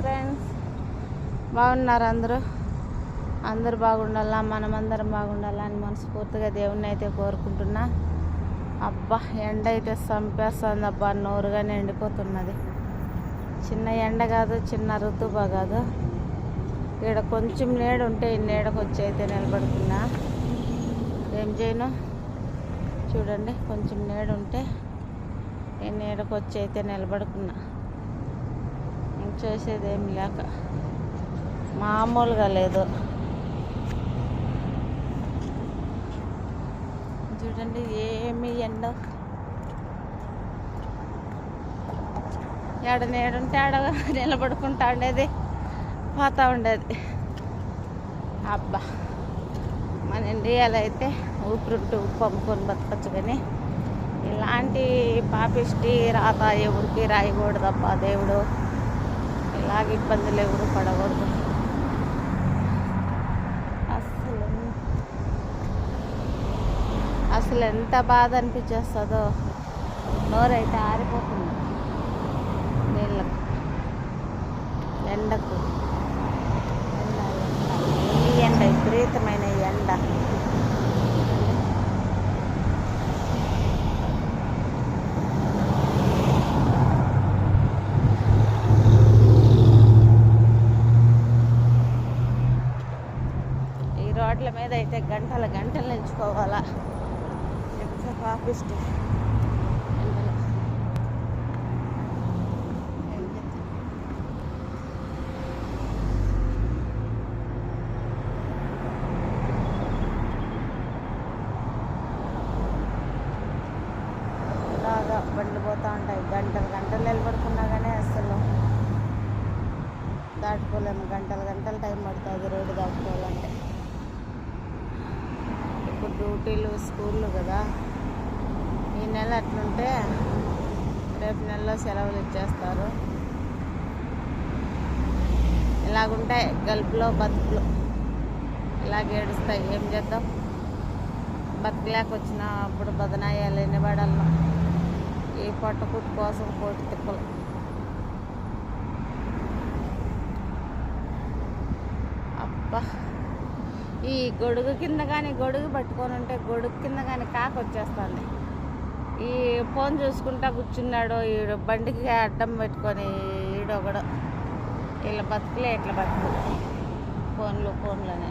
Friends బాగున్నారు అందరూ. అందరూ బాగుండాలా మనమందరం బాగుండాలా అని మనస్ఫూర్తిగా దేవుణ్ణి అయితే కోరుకుంటున్నా. అబ్బా ఎండ అయితే చంపేస్తుంది అబ్బా నోరుగానే ఎండిపోతున్నది. చిన్న ఎండ కాదు చిన్న ఋతుబా కాదు. ఇక్కడ కొంచెం నీడ ఉంటే ఈ నీడకు వచ్చి అయితే నిలబడుతున్నా. ఏం చేయను? చూడండి కొంచెం నీడ ఉంటే ఈ నీడకు వచ్చి అయితే నిలబడుకున్నా చేసేది లేక. మామూలుగా లేదు. చూడండి ఏమి ఎండ. ఎడ నేడుంటే ఆడ నిలబడుకుంటా ఉండేది పోతా ఉండేది. అబ్బా మన ఇండియాలో అయితే ఊపిరుంటూ ఉప్పు అమ్ముకొని బతకచ్చు కానీ ఇలాంటి పాపిష్టి రాత ఎవరికి రాయకూడదప్ప దేవుడు. ఇలాగ ఇబ్బందులు ఎవరు పడకూడదు. అసలు అసలు ఎంత బాధ అనిపించేస్తుందో. నోరైతే ఆరిపోతుంది. నీళ్ళకు. ఎండకు. ఈ ఎండ విపరీతమైన ఎండ ఈ రోడ్ల మీద అయితే గంటల గంటలు నిల్చుకోవాలా ఎంత పాపిస్ట్ బాగా బండ్లు పోతూ ఉంటాయి. గంటలు గంటలు నిలబడుకున్నా కానీ అసలు దాటుకోలేము. గంటలు గంటలు టైం పడుతుంది రోడ్డు దాటుకోవాలంటే. డ్యూటీలు స్కూళ్ళు కదా. ఈ నెల అట్లుంటే రేపు నెలలో సెలవులు ఇచ్చేస్తారు. ఇలాగుంటాయి గల్పులో బతుకులు. ఇలాగ ఏడుస్తాయి. ఏం చేద్దాం? బతుకులేక వచ్చినప్పుడు బదనాయాలు ఎన్ని ఈ పొట్టకుట్టు కోసం కోటి తిప్పలు. అబ్బా! ఈ గొడుగు కింద కానీ గొడుగు పట్టుకొని ఉంటే గొడుగు కింద కానీ కాకు వచ్చేస్తుంది. ఈ ఫోన్ చూసుకుంటా కూర్చున్నాడు ఈ బండికి అడ్డం పెట్టుకొని ఈడొకడు. ఇలా బతుకులే ఇట్లా బతుకు ఫోన్లు ఫోన్లోనే